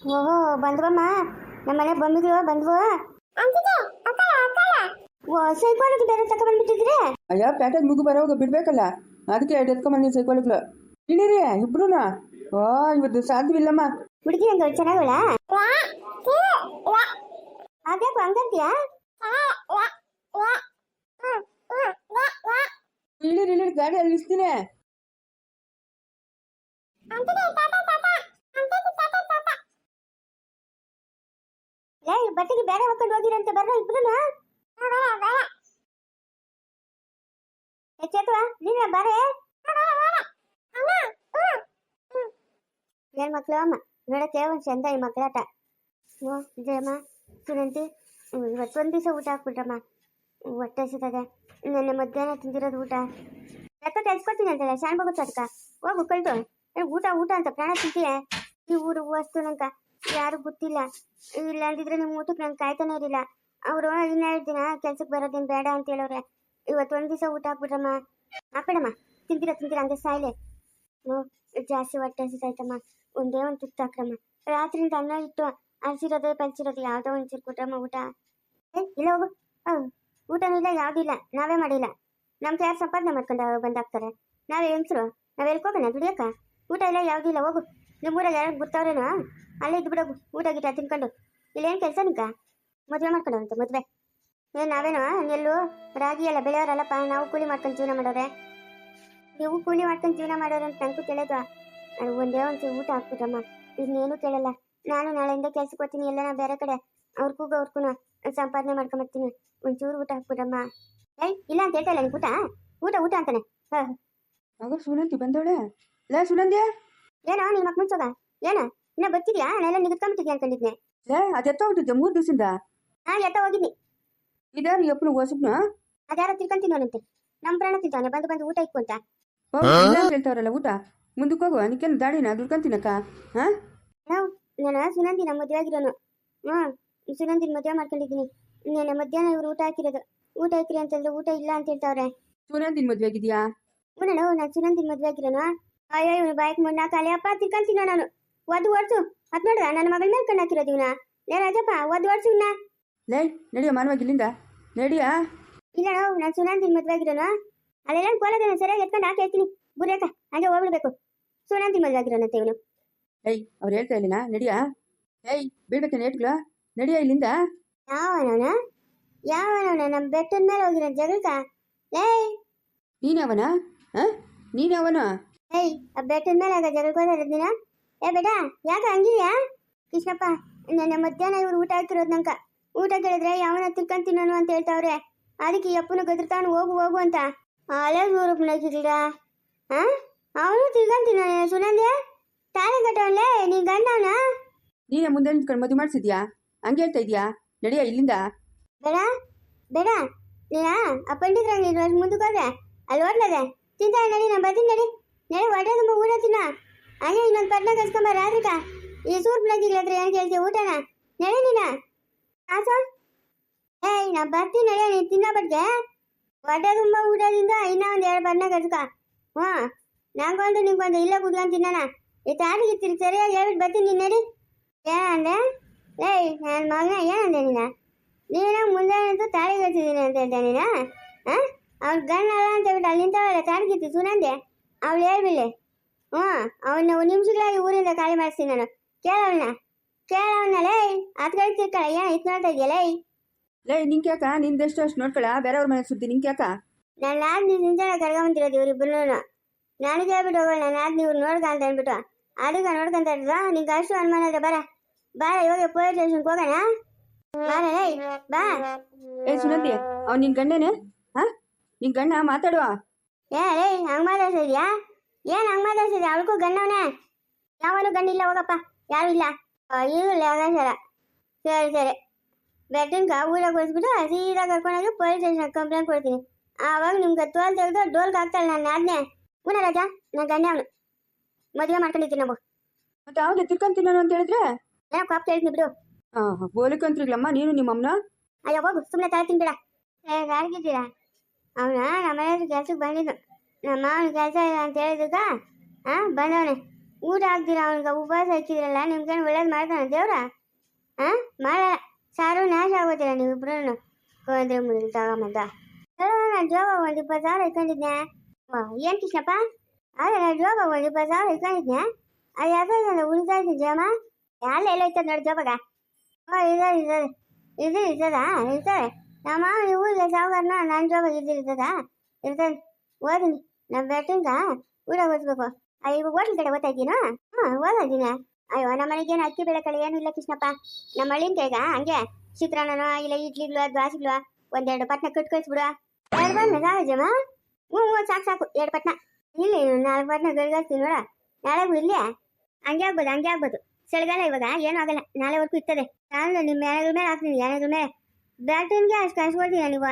ಓಹೋ ಬಂದ್ವಮ್ಮ ನಮ್ಮ ಮನೆ ಬಂದಿದ್ವು ಬಂದ್ವು ಓ ಸೈಕೋಲಜಿ ಬೇರೆ ತಗೊಂಡ್ಬಿಟ್ಟಿದ್ರೆ ಅಯ್ಯ ಪ್ಯಾಟೆಗೆ ಮುಗು ಬರೋವಾಗ ಬಿಡ್ಬೇಕಲ್ಲ ಅದಕ್ಕೆ ಎರಡು ಎತ್ಕೊಂಬಂದಿ ಸೈಕೋಲಿಗ್ಲು ಇಳಿರಿ ಇಬ್ರುನ ಓ ಇವತ್ತು ಸಾಧ್ಯವಿಲ್ಲಮ್ಮ ಹುಡುಗಿ ಹಂಗ ಚೆನ್ನಾಗಲ್ಲ ಅದ್ಯಾಕು ಹಂಗಂತೀಯಾ ಇಳಿರಿ ಇಳಿರಿ ಗಾಡಿ ಅಲ್ಲಿ ಇಸ್ತೀನಿ ಬೇರೆ ಹೋಗ್ಕೊಂಡು ಹೋಗಿರಂತೆ ಬರ್ರ ಇಬ್ರು ನೀನ ಬಾರೆ. ಏನ್ ಮಕ್ಳು ಅಮ್ಮ ನೋಡಕ್ಕೆ ಒಂದ್ ಚಂದ ಈ ಮಕ್ಳಾಟ. ಓ ಜಯಮ್ಮ ಸುನಂತಿ ಇವತ್ತು ಒಂದ್ ದಿವಸ ಊಟ ಹಾಕ್ಬಿಟ್ರಮ್ಮ. ಹೊಟ್ಟೆ ಹಸಿತದೆ. ನೆನ್ನೆ ಮಧ್ಯಾಹ್ನ ತಿಂದಿರೋದು ಊಟ. ರಕ್ತ ತೆಗೆಸ್ಕೊತೀನಿ ಅಂತಲ್ಲ ಶಾನ್ ಬಗುತ್ತೆ ಅದಕ್ಕ ಹೋಗು ಕಳ್ತು ಊಟ ಊಟ ಅಂತ, ಪ್ರಾಣ ತಿಂತೀಯ? ಈ ಊರು ವಸ್ತು ನಂಕ. ಯಾರು ಗೊತ್ತಿಲ್ಲ. ಇಲ್ಲ ಅಂದಿದ್ರೆ ನಿಮ್ಮ ಊಟಕ್ಕೆ ನಂಗೆ ಕಾಯ್ತಾನೆ ಇರಲಿಲ್ಲ. ಅವರು ಇನ್ನೆರಡು ದಿನ ಕೆಲ್ಸಕ್ಕೆ ಬರೋದೇನು ಬೇಡ ಅಂತ ಹೇಳೋರೆ. ಇವತ್ತು ಒಂದು ದಿವಸ ಊಟ ಹಾಕ್ಬಿಡ್ರಮ್ಮ. ಹಾಕ್ಬೇಡಮ್ಮ. ತಿಂತೀರ ತಿಂತೀರ? ಅಂದ್ರೆ ಸಾಯ್ಲೆ. ಜಾಸ್ತಿ ಹೊಟ್ಟೆ ಹಸಿತಾಯ್ತಮ್ಮ ಒಂದೇ ಒಂದು ತುತ್ತು ಹಾಕ್ರಮ್ಮ. ರಾತ್ರಿಯಿಂದ ಅನ್ನ ಇಟ್ಟು ಹಸಿರೋದು ಯಾವ್ದೋ ಯಾವುದೋ ಒಂದು ಕೊಟ್ರಮ್ಮ ಊಟ. ಏ, ಇಲ್ಲ ಹೋಗು. ಹಾಂ ಊಟನೂ ಇಲ್ಲ, ಯಾವುದೂ ಇಲ್ಲ. ನಾವೇ ಮಾಡಿಲ್ಲ. ನಮ್ಗೆ ಯಾರು ಸಂಪಾದನೆ ಮಾಡ್ಕೊಂಡು ಬಂದಾಗ್ತಾರೆ. ನಾವೇ ಹೆಂಗ್ಸರು? ನಾವ್ ಹೇಳ್ಕೋಬೇಕ ದುಡಿಯಕ್ಕ? ಊಟ ಇಲ್ಲ, ಯಾವುದೂ ಇಲ್ಲ, ಹೋಗು. ನಿಮ್ಮೂರಾಗ ಯಾರು ಗೊತ್ತವ್ರೇನೋ ಅಲ್ಲೇ ಇದ್ದು ಬಿಡೋಗು ಊಟ ಗೀಟ ತಿನ್ಕೊಂಡು. ಇಲ್ಲೇನು ಕೆಲಸ ನಿಂಕ ಮದುವೆ ಮಾಡ್ಕೊಂಡವಂತೆ ಮದುವೆ. ಏನು ನಾವೇನೋ, ಎಲ್ಲೂ ರಾಗಿ ಎಲ್ಲ ಬೆಳೆಯೋರಲ್ಲಪ್ಪ, ನಾವು ಕೂಲಿ ಮಾಡ್ಕೊಂಡು ಜೀವನ ಮಾಡೋರೆ. ನೀವು ಕೂಲಿ ಮಾಡ್ಕೊಂಡು ಜೀವನ ಮಾಡೋರು ಅಂತ ನನಗೂ ತಿಳಿದು ಅದು ಒಂದೇ ಒಂದು ಊಟ ಹಾಕ್ಬಿಟ್ರಮ್ಮ. ಇದನ್ನೇನು ಕೇಳಲ್ಲ. ನಾನು ನಾಳೆಯಿಂದ ಕೆಲ್ಸಕ್ಕೆ ಹೋಗ್ತೀನಿ, ಎಲ್ಲ ನಾ ಬೇರೆ ಕಡೆ, ಅವ್ರ ಕೂಗ ಅವ್ರಿಗೂ ಸಂಪಾದನೆ ಮಾಡ್ಕೊಂಬರ್ತೀನಿ ಒಂಚೂರು ಊಟ ಹಾಕ್ಬಿಟ್ರಮ್ಮ. ಏಯ್ ಇಲ್ಲ ಅಂತ ಹೇಳ್ತಾ ಇಲ್ಲ ಊಟ? ಊಟ ಊಟ ಅಂತಾನೆ. ಹಾಂ ಅವ್ರು ಸುನಂತಿ ಬಂದವಳೆ? ಲೇ, ಸುನಂದಿ? ಏನೋ ನೀನ್ ಮಕ್ ಮುಂಚೋಗ ಏನ? ಇನ್ನ ಬರ್ತಿದ್ಯಾ? ನಾನೆಲ್ಲ ನಿಗದ್ಕೊಂಬಿಟ್ಟಿದ್ಯಾ ಅನ್ಕೊಂಡಿದ್ನೆ. ಲೇ ಅದೆತ್ತ ಹೊಟ್ಟಿದ್ದೆ ಮೂರು ದಿವಸದಿಂದ? ಹಾ ಎತ್ತ ಹೋಗಿದ್ನಿ. ಇದಾರು ಎಪ್ಪನು ಹೊಸಬ್ನ? ಅದ್ಯಾರೋ ತಿಳ್ಕೊಂತೀನೋನಂತೆ. ನಮ್ಮ ಪ್ರಾಣ ತಿಂತಾನೆ ಬಂದು ಬಂದು ಊಟ ಇಕ್ಕೊಂತ ಹೇಳ್ತಾವ್ರಲ್ಲ ಊಟ. ಮುಂದಕ್ಕೆ ಹೋಗು ನಿಕ್ಕೇನು ದಾಡಿನ ದುಡ್ಕೊಂತೀನಕ್ಕ ಹಾ? ನಾವು ನಾನು ಸುನಂದಿ ನಮ್ಮ ಮದುವೆ ಆಗಿರೋನು. ಹಾ ಸುನಂದಿನ ಮದುವೆ ಮಾಡ್ಕೊಂಡಿದ್ದೀನಿ. ನಿನ್ನೆ ಮಧ್ಯಾಹ್ನ ಇವ್ರು ಊಟ ಹಾಕಿರೋದು. ಊಟ ಹಾಕಿರಿ ಅಂತಂದ್ರೆ ಊಟ ಇಲ್ಲ ಅಂತ ಹೇಳ್ತಾವ್ರೆ. ಸುನಂದಿನ ಮದ್ವೆ ಆಗಿದ್ಯಾ? ಹ್ಞೂ ನಾನು ಸುನಂದಿನ ಮದುವೆ ಆಗಿರೋನು? ಅಯ್ಯೋ ಇವನು ಬಾಯ್ಕ್ ಮುನ್ನ ಕಾಲಿ ಅಪ್ಪ ತಿಳ್ಕೊಂತೀನೋ ನಾನು. ಒದ್ದು ಓಡ್ಸು ಅದ್ ನೋಡ್ರ ನನ್ನ ಮಗಳ ಮೇಲೆ ಕಣ್ಣ ಹಾಕಿರೋದು ಇವನ. ಲೇ ರಾಜಪ್ಪ ಒದ್ದು ಓಡ್ಸು ಇನ್ನ ಲೇ ನಡಿಯ ಮಾನವಾಗಿ ಇಲ್ಲಿಂದ. ನಡಿಯಾ. ಇಲ್ಲ ನಾನು ಸುನಂದಿನ ಮದ್ವೆ ಆಗಿರೋನು? ಅಲ್ಲೆಲ್ಲ ಕೋಲದೇನ ಸರಿಯಾಗಿ ಎತ್ಕೊಂಡು ಹಾಕಿ ಹೇಳ್ತೀನಿ ಬುರೇಕ ಹಾಗೆ ಹೋಗ್ಬಿಡ್ಬೇಕು. ಸುನಂದಿನ ಮದ್ವೆ ಆಗಿರೋನಂತೆ ಇವನು. ಏಯ್ ಅವ್ರು ಹೇಳ್ತಾ ಇಲ್ಲಿನ? ನಡಿಯಾ. ಏಯ್ ಬಿಡ್ಬೇಕು ಏಟ್ಗಳ. ನಡಿಯ ಇಲ್ಲಿಂದ. ಯಾವನವನ? ಯಾವನವನ? ನಮ್ಮ ಬೆಟ್ಟದ ಮೇಲೆ ಹೋಗಿರೋ ಜಗಳಕ ಏಯ್ ನೀನವನ ಹಾಂ? ನೀನವನ ಏಯ್ ಆ ಬೆಟ್ಟದ ಮೇಲೆ ಆಗ ಜಗಳಕ್ಕೆ ದಿನ ಏ ಬೇಡ ಯಾಕೆ ಹಂಗಿದ್ಯಾ? ಕೃಷ್ಣಪ್ಪ ನನ್ನ ಮಧ್ಯಾಹ್ನ ಇವ್ರು ಊಟ ಹಾಕಿರೋದು ನಂಕ ಊಟ ಕೇಳಿದ್ರೆ ಯಾವನ ತಿಳ್ಕೊಂತೀನೋ ಅಂತ ಹೇಳ್ತಾವ್ರೆ. ಅದಕ್ಕೆ ಅಪ್ಪನ ಗದ್ರತಾನು ಹೋಗು ಹೋಗು ಅಂತ. ಅಲೆ ಊರಪ್ಪ ನಗಿದ್ದೀರಾ ಹಾ ಅವನು ತಿಳ್ಕೊಂತೀನ ಸುನಂದ್ಯ? ತಾನೇ ಕಟ್ಟವನ್ಲೇ ನೀ ನೀನೇ ಮುಂದೆ ನಿಂತ್ಕೊಂಡು ಮದುವೆ ಮಾಡಿಸಿದ್ಯಾ? ಹಂಗೆ ಹೇಳ್ತಾ ಇದ್ಯಾ? ನಡಿಯ ಇಲ್ಲಿಂದ? ಬೇಡ ಬೇಡ. ನೀನಾ ಆ ಪಂಡಿತರ ನೀನು ಮುಂದಕ್ಕೆ ಹೋದ್ರೆ ಅಲ್ಲಿ ಓಡ್ಲದೆ ತಿಂತಾ ನಡಿ ನಾನು ಬರ್ತೀನಿ ನಡಿ. ನಡಿ ಹೊಟ್ಟೆ ತುಂಬ ಊಟ ತಿನ್ನ ಹಂಗೆ ಇನ್ನೊಂದು ಪಟ್ನ ಕಸ್ಕೊಂಬ ರಾತ್ರಿಕ. ಈ ಸೂರ್ ಪ್ಲಾಗಿಗಳ ಹತ್ರ ಏನು ಕೇಳ್ತೀಯ ಊಟನ? ನಡೆ ನೀನ? ಆಸ ಏಯ್, ನಾ ಬರ್ತೀನಿ ನಡೆ, ನೀನು ತಿನ್ನೋ ಬಟ್ಟೆ ಹೊಟ್ಟೆ ತುಂಬ ಊಟದಿಂದ ಇನ್ನೂ ಒಂದು ಎರಡು ಬಣ್ಣ ಕಸ್ಕ ಹ್ಞೂ. ನಂಗೊಂದು ನಿಂಗೊಂದು ಇಲ್ಲೇ ಕುತ್ಕೊಂಡು ತಿನ್ನೋಣ. ಈ ತಿರ್ಗಿ ಸರಿಯಾಗಿ ಹೇಳ್ಬಿಟ್ಟು ಬರ್ತೀನಿ, ನೀನು ನಡಿ. ಏನಂದೆ? ಏಯ್ ನನ್ನ ಮಗನ ಏನಂದೆ ನೀನು? ನೀನು ಮುಂದೆ ನಿಂತು ತಾಳಿ ಕಟ್ಟಿದ್ದೀನಿ ಅಂತ ಹೇಳ್ದೆ ನೀನು? ಹಾಂ? ಅವ್ನ ಗಣ್ಣ ಅಲ್ಲ ಅಂತ ಹೇಳ್ಬಿಟ್ಟು ಅಲ್ಲಿ ನಿಂತವಲ್ಲ ತಾಳಿ ಸುನಂದೆ. ಅವಳು ಹೇಳ್ಬಿಡ್ಲಿ. ಹ್ಞೂ ಅವನ್ನ ಒಂದು ನಿಮಿಷಗಳಾಗಿ ಊರಿಂದ ಖಾಲಿ ಮಾಡಿಸ್ತೀನಿ ನಾನು. ಕೇಳವನ್ನ ಕೇಳವನ್ನ ಲೇ ಕಡೆ ತಿರ್ಕಳ ಏನು ಇತ್ತು ನೋಡ್ತಾ ಇದೆಯಲ್ಲ ಲೇ ನಿಂಗ್ಯಾಕ ನಿಂದೆಷ್ಟು ಅಷ್ಟು ನೋಡ್ಕೊಳ? ಬೇರೆಯವ್ರ ಮನೆ ಸುದ್ದಿ ನಿಂಗ್ಯಾಕ ನಾನು ನಾದ್ ನೀವು ನಿಂತಾಳೆ ಕರ್ಕೊಂಬಂತಿರೋದು ಇವ್ರಿಬ್ರು ನನಗೆ ಹೇಳ್ಬಿಟ್ಟು ಹೋಗೋಣ ನಾನು ನಾದ್ ನೀವು ನೋಡ್ಕ ಅಂತ ಹೇಳ್ಬಿಟ್ಟು ಅದಕ್ಕೆ ನೋಡ್ಕೊಂತ ಇರೋದು ನಿಂಗೆ ಅಷ್ಟು ಅನುಮಾನ ಇದ್ರೆ ಬರ. ಬಾ ಇವಾಗ ಪೊಲೀಸ್ ಸ್ಟೇಷನ್ಗೆ ಹೋಗೋಣ? ಬಾರ ಲೇ ಬಾ. ಏ ಸುನಂದಿ ಅವ್ನು ನಿನ್ ಗಂಡನೇ? ಹಾ? ನಿನ್ ಗಂಡ ಮಾತಾಡುವ? ಏ ರೇ ಹಂಗ್ ಮಾತಾಡ್ಸಿದ್ಯಾ ಏನ್ ಹಂಗ್ ಮಾತಾಡ್ಸಿದ್ಯಾ ಅವಳಿಗೂ ಗಂಡವನೇ? ಯಾವನು ಗಂಡಿಲ್ಲ ಹೋಗಪ್ಪ. ಯಾರು ಇಲ್ಲ. ಈಗಲೇ ಸರ ಸರಿ. ಸರಿ ಬೆಟ್ಟಿನ್ಕ ಊರಾಗ ಕೊಡಿಸ್ಬಿಟ್ಟು ಸೀದಾ ಕರ್ಕೊಂಡೋಗಿ ಪೊಲೀಸ್ ಸ್ಟೇಷನ್ ಕಂಪ್ಲೇಂಟ್ ಕೊಡ್ತೀನಿ. ಆವಾಗ ನಿಮ್ಗೆ ತೋಲ್ ತೆಗೆದು ಡೋಲ್ಗೆ ಹಾಕ್ತಾಳೆ ನಾನು ಆಜ್ಞೆ ಪುನ ರಾಜ ನನ್ನ ಗಂಡ ಅವನು. ಮದುವೆ ಮಾಡ್ಕೊಂಡಿದ್ದೀನಿ ನಾವು ಮತ್ತೆ ಅವನು ತಿರ್ಕೊಂತೀನಿ ನಾನು ಅಂತ ಹೇಳಿದ್ರೆ? ಏನೋ ಕಾಪ್ ಕೇಳ್ತೀನಿ ಬಿಡು. ಬೋಲಿಕಂತ್ರಿಗ್ಲಮ್ಮ ನೀನು ನಿಮ್ಮಮ್ಮನ ಅಯ್ಯೋ ಹೋಗು ಸುಮ್ಮನೆ ತಲೆ ತಿನ್ಬೇಡ ಏ ಗಾಡಿಗಿದ್ದೀರಾ ಅವನ ನಮ್ಮ ಮನೆ ಕೆಲ್ಸಕ್ಕೆ ಬಂದಿದ್ದು ನಮ್ಮ ಮಾವನ ಕೆಲಸ ಇಲ್ಲ ಅಂತ ಹೇಳಿದಕ್ಕ ಹಾಂ ಬಂದವನೆ ಊಟ ಹಾಕ್ದಿರ ಅವನಿಗೆ ಉಪವಾಸ ಹಾಕಿದ್ರಲ್ಲ ನಿಮ್ಗೇನು ಒಳ್ಳೇದು ಮಾಡ್ತಾನ ದೇವ್ರ ಹಾಂ ಮಾಡ ಸಾರು ನಾಶ ಆಗೋದಿಲ್ಲ ನೀವು ಇಬ್ರು ಗೋವಿಂದ್ರ ಮುಡಿ ತಗೊಂಬಂದ ನಾನು ಜೋಗ ಒಂದು ಇಪ್ಪತ್ತು ಸಾವಿರ ಇಟ್ಕೊಂಡಿದ್ನೆ ಏನು ಕೃಷ್ಣಪ್ಪ ಅದೇ ನಾನು ಜೋಗ ಒಂದು ಇಪ್ಪತ್ತು ಸಾವಿರ ಇಟ್ಕೊಂಡಿದ್ನೆ ಅದು ಯಾವ್ದು ಉಳಿತಾ ಇದ್ದೀನಿ ಜಮ ಎಲ್ಲ ಎಲ್ಲ ಇರ್ತದೆ ನೋಡಿ ಜೋಬಾಗ ಓ ಇದಾರೆ ಇದಾರೆ ಇದು ಇರ್ತದಾ ಇರ್ತಾರೆ ನಮ್ಮ ಮಾವನ ಊರಿಗೆ ಸಾವುಕಾರನ ನನ್ನ ಜೋಬಾಗ ಇದ್ದಿರ್ತದ ಇರ್ತದ. ಓದಿನಿ. ನಮ್ಮ ಬೆಟ್ಟಿಂದ ಊರಾಗ ಓದ್ಬೇಕು ಇವಾಗ ಹೋಟ್ಲ್ ಕಡೆ ಓದ್ತಾ ಇದ್ದೀನೋ? ಹಾಂ ಓದಿನ ಅಯ್ಯೋ, ನಮ್ಮ ಮನೆಗೇನು ಅಕ್ಕಿ ಬೆಳೆ ಕಳೆ ಏನೂ ಇಲ್ಲ ಕೃಷ್ಣಪ್ಪ. ನಮ್ಮ ಹಳ್ಳಿನ ಹಂಗೆ ಚಿತ್ರಾನ್ನನೋ ಇಲ್ಲ ಇಡ್ಲಿಗ್ಲೋ ದ್ವಾಸಿಗ್ಲೋ ಒಂದೆರಡು ಪಟ್ನ ಕಟ್ ಕಳಿಸ್ಬಿಡು ಎರಡು ಬಂದ ಸಾಕಜಮ್ಮ ಹ್ಞೂ ಹ್ಞೂ, ಸಾಕು ಸಾಕು. ಎರಡು ಪಟ್ನ. ಇಲ್ಲಿ ನಾಲ್ಕು ಪಟ್ನ ಗರಿಗಾಸ್ತೀನಿ ನೋಡ. ನಾಳೆಗೂ ಇಲ್ಲಿ? ಹಂಗೆ ಆಗ್ಬೋದು ಹಂಗೆ ಆಗ್ಬೋದು. ಚಳಿಗಾಲ ಇವಾಗ, ಏನೂ ಆಗಲ್ಲ. ನಾಳೆವರೆಗೂ ಇರ್ತದೆ. ನಾನು ನಿಮ್ಮ ಏನಾದ್ರ ಮೇಲೆ ಹಾಕ್ತೀನಿ ಏನಾದ್ರ ಮೇಲೆ. ಬ್ಯಾಟ್ರಿನ್ಗೆ ಅಷ್ಟು ಕಾಸು ಕೊಡ್ತೀನ ನೀವು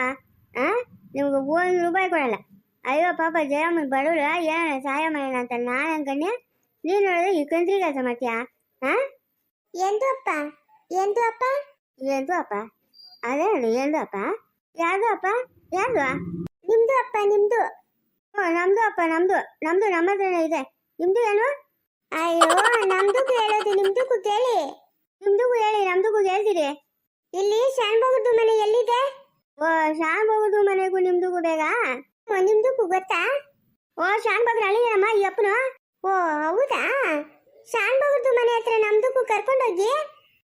ಹಾಂ ನಿಮ್ಗೆ ಒಂದು ರೂಪಾಯಿ ಕೊಡಲ್ಲ. ಅಯ್ಯೋ ಪಾಪ ಜಯಮ್ಮನ ಬಡವ್ರು ಏನ ಸಹಾಯ ಮಾಡೋಣ ಅಂತ ನಾನು ಅನ್ಕೊಂಡೆ. ನೀನು ನೋಡಿದ್ರೆ ಈ ಕಂತ್ರಿ ಕೆಲಸ ಮಾಡ್ತೀಯಾ? ಹಾಂ ಎಂದು ಅಪ್ಪ? ಎಂದು ಅಪ್ಪ? ಎಂದು ಅಪ್ಪ? ಅದೇ ಎಂದು ಅಪ್ಪ? ಯಾರ್ದು ಅಪ್ಪ? ಯಾರ್ದು? ನಿಮ್ದು ಅಪ್ಪ ನಿಮ್ದು? ಓ ನಮ್ದು ಅಪ್ಪ ನಮ್ದು. ನಮ್ದು ನಮ್ಮ ಹತ್ರನೇ ಇದೆ. ನಿಮ್ದು ಏನು? ಅಯ್ಯೋ ನಮ್ದು ಹೇಳೋದು ನಿಮ್ದಕ್ಕೂ ಕೇಳಿ. ನಿಮ್ದಕ್ಕೂ ಹೇಳಿ ನಮ್ದಕ್ಕೂ ಹೇಳ್ತೀರಿ ಇಲ್ಲಿ ಶಾನ್ಭೋಗದ್ದು ಮನೆ ಎಲ್ಲಿದೆ? ಓ ಶಾನ್ಭೋಗದ್ದು ಮನೆಗೂ ನಿಮ್ದು ಬೇಗ? ಓ ನಿಮ್ದಕ್ಕೂ ಗೊತ್ತಾ? ಓ ಶಾನ್ಭೋಗ್ರ ಅಳಿಯಮ್ಮ ಈ ಅಪ್ಪನು? ಓ ಹೌದಾ? ಶಾನ್ಭೋಗದ್ದು ಮನೆ ಹತ್ರ ನಮ್ದಕ್ಕೂ ಕರ್ಕೊಂಡೋಗಿ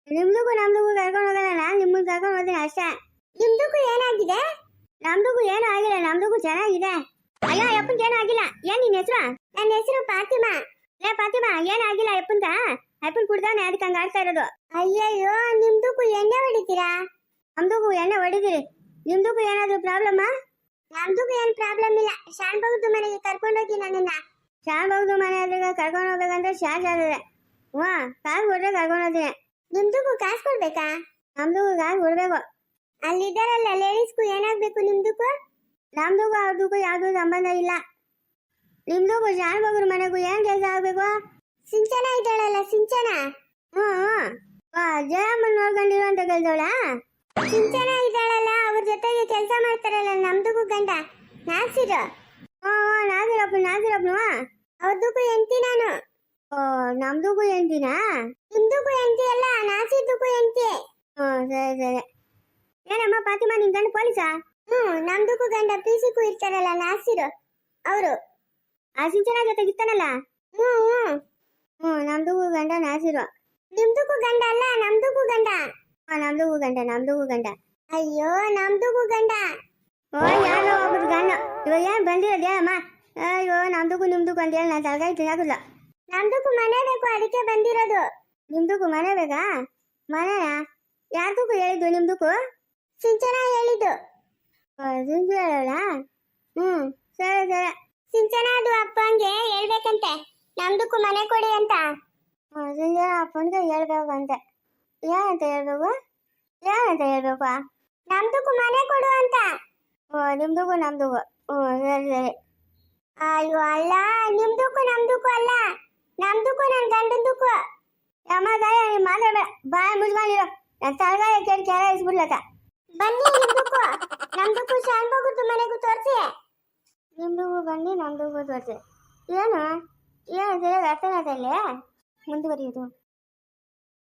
ನಿಮ್ದಕ್ಕೂ ನಮ್ದಕ್ಕೂ ಕರ್ಕೊಂಡು ಹೋಗಲ್ಲ ನಿಮ್ಮನ್ನ ಕರ್ಕೊಂಡು ಹೋಗ್ತೀನಿ ಅಷ್ಟೇ. ನಿಮ್ದಕ್ಕೂ ಏನಾಗಿದೆ? ನಮ್ದಕ್ಕೂ ಏನೂ ಆಗಿಲ್ಲ ನಮ್ದಕ್ಕೂ ಚೆನ್ನಾಗಿದೆ. ಅಯ್ಯೋ ಅಪ್ಪನ್ಗೆ ಏನೂ ಆಗಿಲ್ಲ. ಏನ್ ನಿನ್ನ ಹೆಸರು? ನನ್ನ ಹೆಸರು ಪಾತಿಮಾ. ಲೇ ಪಾತಿಮಾ ಏನಾಗಿಲ್ಲ ಅಪ್ಪನ್ಗ ಅಪ್ಪನ್ ಕುಡ್ದವನೆ ಅದಕ್ಕೆ ಹಂಗ ಆಡ್ತಾ ಇರೋದು ಅಯ್ಯಯ್ಯೋ ನಿಮ್ದಕ್ಕೂ ಎಣ್ಣೆ ಹೊಡಿತೀರಾ ನಮ್ದಕ್ಕೂ ಎಣ್ಣೆ ಹೊಡಿದಿರಿ ನಿಮ್ದಕ್ಕೂ ಏನಾದ್ರೂ ಪ್ರಾಬ್ಲಮ್ ನಮ್ದಕ್ಕೂ ಏನ್ ಪ್ರಾಬ್ಲಮ್ ಇಲ್ಲ ಶಾನ್ ಬಗ್ದು ಮನೆಗೆ ಕರ್ಕೊಂಡೋಗಿ ನನ್ನನ್ನ ಶಾನ್ ಬಗ್ದು ಮನೆ ಹತ್ರ ಕರ್ಕೊಂಡು ಹೋಗ್ಬೇಕಂದ್ರೆ ಶಾರ್ಜ್ ಆಗಿದೆ ಹ್ಞೂ ಕಾಸು ಕೊಟ್ರೆ ಕರ್ಕೊಂಡು ಹೋಗ್ತೀನಿ ನಿಮ್ದಕ್ಕೂ ಕಾಸು ಕೊಡ್ಬೇಕಾ ನಮ್ದಕ್ಕೂ ಕಾಸು ಕೊಡ್ಬೇಕು ಅಲ್ಲಿದ್ದಾರಲ್ಲ ಲೇಡೀಸ್ಗೂ ಏನಾಗ್ಬೇಕು ನಿಮ್ದಕ್ಕೂ ನಮ್ದಕ್ಕೂ ಅವ್ರದಕ್ಕೂ ಯಾವುದೂ ಸಂಬಂಧ ಇಲ್ಲ ನಿಮ್ದಕ್ಕೂ ಶಾನ್ ಬಗ್ರ ಮನೆಗೂ ಏನ್ ಕೆಲಸ ಆಗ್ಬೇಕು ಸಿಂಚನ ಇದ್ದಾಳಲ್ಲ, ಸಿಂಚನ? ಜಯಮ್ಮನ್ ನೋಡ್ಕೊಂಡಿರುವಂತ ಕೆಲ್ಸವಳ ಸಿಂಚನ ಇದ್ದಾಳಲ್ಲ, ಅವ್ರ ಜೊತೆಗೆ ಕೆಲಸ ಮಾಡ್ತಾರಲ್ಲ ನಮ್ದಕ್ಕೂ ಗಂಡ, ನಾಸಿರು. ಓ ಹ್ಞೂ ನಾಸಿರಪ್ಪ ನಾಸಿರಪ್ಪನು ಅವ್ರದಕ್ಕೂ ಎಂತಿ ನಾನು. ಓ, ನಮ್ದಕ್ಕೂ ಎಂತಿನಾ ನಿಮ್ದಕ್ಕೂ ಎಂತಿ ಅಲ್ಲ ನಾಸಿದ್ದಕ್ಕೂ ಎಂತಿ ಹ್ಞೂ ಸರಿ ಸರಿ. ಏನಮ್ಮ ಫಾತಿಮಾ ನಿನ್ ಗಂಡ ಪೊಲೀಸಾ? ಹ್ಞೂ ನಮ್ದಕ್ಕೂ ಗಂಡ ಪೀಸಿಗೂ ಇರ್ತಾರಲ್ಲ, ನಾಸಿರು. ಅವರು. ಆ ಸಿಂಚನ ಜೊತೆಗೆ ಇರ್ತಾನಲ್ಲ ಹ್ಞೂ ಹ್ಞೂ ಹ್ಞೂ ನಮ್ದಕ್ಕೂ ಗಂಡ ನಾಸಿರು. ನಿಮ್ದಕ್ಕೂ ಗಂಡ ಅಲ್ಲ ನಮ್ದಕ್ಕೂ ಗಂಡ? ಹಾ ನಮ್ದಕ್ಕೂ ಗಂಡ ನಮ್ದು ಗಂಡ. ಅಯ್ಯೋ ನಮ್ದಕ್ಕೂ ಗಂಡ? ಓ ಯಾರೋ ಒಬ್ಬರು ಗಂಡ. ಇವಾಗ ಏನ್ ಬಂದಿರೋದು ಏನಮ್ಮ ಅಯ್ಯೋ ನಮ್ದಕ್ಕೂ ನಿಮ್ದಕ್ಕೂ ಅಂತ ಹೇಳಿ ನಾನು ತಲೆಗಾಯಿ ತಿನ್ನಾಗಲ್ಲ ನಮ್ದಕ್ಕೂ ಮನೆ ಬೇಕು ಅದಕ್ಕೆ ಬಂದಿರೋದು. ನಿಮ್ದಕ್ಕೂ ಮನೆ ಬೇಕಾ? ಮನೆಯ ಯಾರ್ದಕ್ಕೂ ಹೇಳಿದ್ದು ನಿಮ್ದಕ್ಕೂ? ಸಿಂಚನ ಹೇಳಿದ್ದು. ಸಿಂಚನ ಹೇಳಲ್ಲ ಹ್ಞೂ ಸರಿ ಸರಿ. ಸಿಂಚನ ಅದು ಅಪ್ಪಂಗೆ ಹೇಳ್ಬೇಕಂತೆ. ನಮ್ದಕ್ಕೂ ಮನೆ ಕೊಡಿ ಅಂತ. ಸಿಂಚನ ಅಪ್ಪನಿಗೆ ಹೇಳ್ಬೇಕು ಅಂತ ಏನಂತ ಹೇಳ್ಬೇಕು ಏನಂತ ಹೇಳ್ಬೇಕು? ನಮ್ದಕ್ಕೂ ಮನೆ ಕೊಡು ಅಂತ. ಓ ನಿಮ್ದಕ್ಕೂ ನಮ್ದಕ್ಕೂ ಓ ಸರಿ ಸರಿ. ಅಯ್ಯೋ ಅಲ್ಲ ನಿಮ್ದಕ್ಕೂ ನಮ್ದಕ್ಕೂ ಅಲ್ಲ. ನಮ್ದಕ್ಕೂ ನನ್ನ ಗಂಡಂದಕ್ಕೂ ಅಮ್ಮ ಗಾಯ ನೀನು ಮಾತಾಡ ಬಾಯ ಮುಚ್ಕೊಂಡಿರೋ ನನ್ನ ತಲೆಗಾಯ ಕೇಳಿ ಕೆರ ಇಸ್ಬಿಡ್ಲತ್ತ ಬನ್ನಿ ನಿಮ್ದಕ್ಕೂ ನಮ್ದಕ್ಕೂ ಶಾನ್ ಹೋಗುದು ಮನೆಗೂ ತೋರಿಸಿ. ನಿಮ್ದಕ್ಕೂ ಬನ್ನಿ ನಮ್ದಕ್ಕೂ ತೋರಿಸಿ. ಏನು? ಏನು ಸರಿಯಾಗಿ ಅರ್ಥ ಆಗ್ತಾ ಇಲ್ಲ ಮುಂದುವರಿಯೋದು